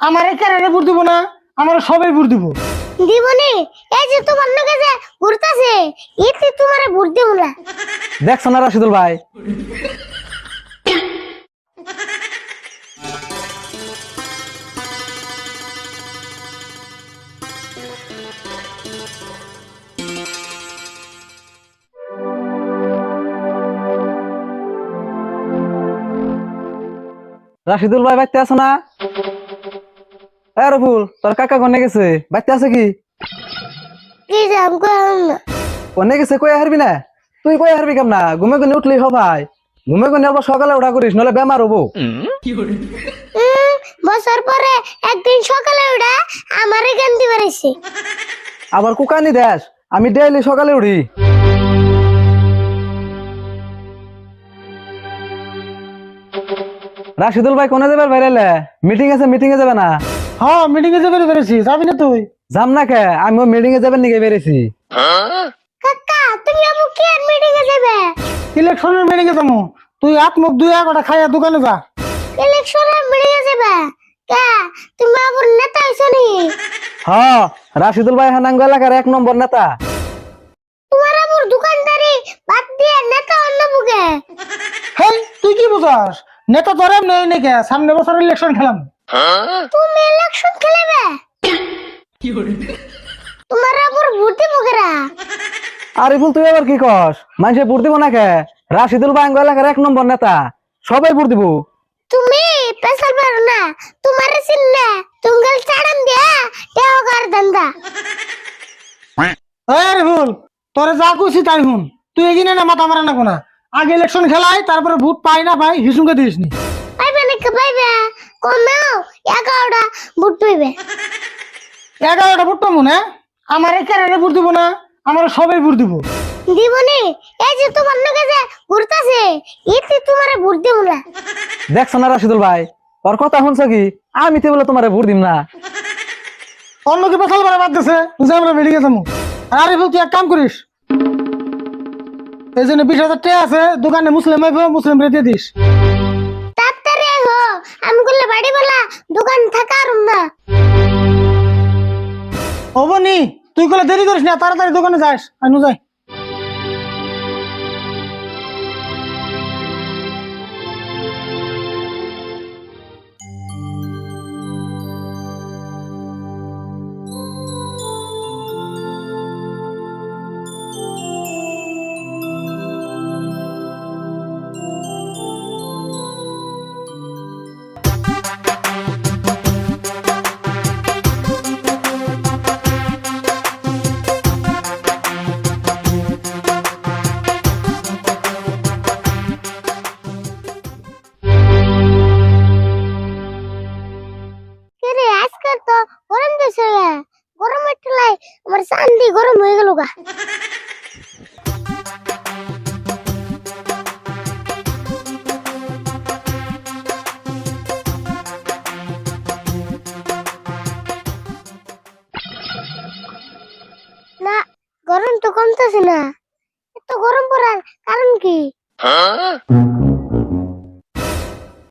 আমার এই ক্যারেটে ভোট দিব না? আমার সবাই ভোট দিব। দিবনি এই যে তোমার নাকি যে ঘুরতাছে এতে তোমারে ভোট দেব না। দেখছ না রাশিদুল ভাই? রাশিদুল ভাই বাইতে আছো না? এ রফুল তোর কাকা কোনে গেছে? বাইতে আছে কি? কি যে আমকো না গেছে কই হারবি না? তুই কই হারবি কেমন? না ঘুমে গুনে উঠলি হ ভাই ঘুমে গুনে আবার সকালে ওঠা করিস নলে বেমার হব। বছর পরে একদিন সকালে উঠা আমারে আবার কুকানি দেশ আমি ডেইলি সকালে উঠি। রাশিদুল ভাই কোনে যাবে বাইরে মিটিং আছে মিটিং এ যাবে না? হ্যাঁ মিটিং এ যাবে পেরেছি। যাবি না তুই? যাম না কে? আমি মিটিং এ যাবেন নাকি বেরেছি কাকা তুমি আমু কি আর মিটিং এ যাবে? ইলেকশনের মিটিং এ যাব। তুই হাত মুখ দুই একটা খাইয়া দোকানে যা। ইলেকশনের মিটিং এ যাবে? কা? তুমি আবার নেতা হইছো নি? হ রাশিদুল ভাই হানাঙ্গ এলাকার এক নম্বর নেতা। তোমার আবার দোকানদারি বাদ দিয়ে নেতা অন্য বুকে হেই তুই কি বুঝাস? নেতা তোর নেই নাকি সামনে বছর ইলেকশন খেলাম। তুমি ইলেকশন খেলবে। তোমার আবার ভোট দিব কেরা? আরিফুল তুই আবার কি কস? মানুষে ভোট দিব না কে রাশিদুল এলাকার এক নম্বর নেতা। সবাই ভোট দিব। তুমি পেশাল পারো না তোমার তুঙ্গল চাড়াম দিয়া টেও কর ধন্দা আরে ভুল তোরে যা কইছি তাই হুন তুই এগিনে না মাথা মারা না। কোনা আগে ইলেকশন খেলাই তারপরে ভোট পাই না পাই হিসুমকে দিস নি পাইবে নাকি পাইবে? কমাও এগারোটা ভোট পাইবে। এগারোটা ভোট পাবো না? আমার এই ভোট দিব না আমার সবাই ভোট দিব। দিবনি এই যে তোমার নাকি যে ঘুরতাছে এতে তোমারে ভোট দেব না। দেখছ না রাশিদুল ভাই? ওর কথা শুনছো কি? আমি তো বলে তোমার ভোট দিম না। অন্য কি পেশাল পারা বাদ দিছে বুঝে আমরা বেরিয়ে যাব আরে ভুল তুই এক কাম করিস। এই জন্য বিশ হাজার টাকা আছে দোকানে মুসলিম আইব মুসলিম রেখে দিস। দোকান থাকা আর না হব নি তুই কলে দেরি করিস না, তাড়াতাড়ি দোকানে যাস আনু যাই। চান্দি গরম হয়ে গেল গা। না, গরম তো কমতেছে না। এত গরম পড়ার কারণ কি?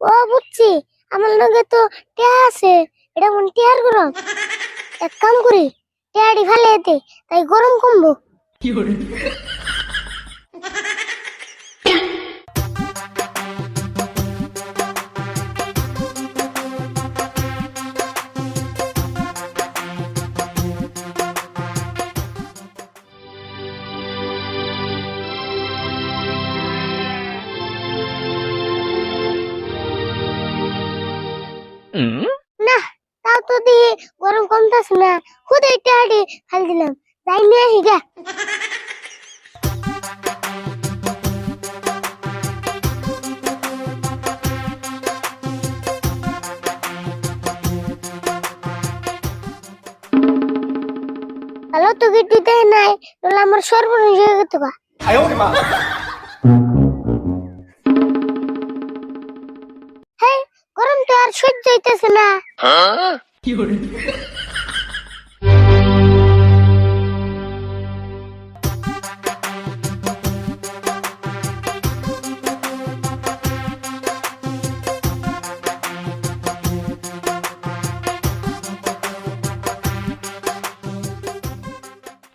ও বুঝছি, আমার লগে তো টিয়া আছে, এটা মন টিয়ার গরম? এক কাম করি টিয়াড়ি ফেলে এতে তাই গরম কমবো। না তাও তো দিয়ে গরম কমতেছে না। খুদে টিয়াড়ি ফেল দিলাম। যাই নিয়ে আসি গা। হ্যালো তো গিট্টি দেয় নাই তাহলে আমার সর্বনাশ হয়ে গেত গা।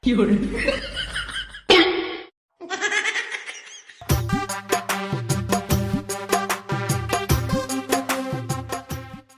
有人。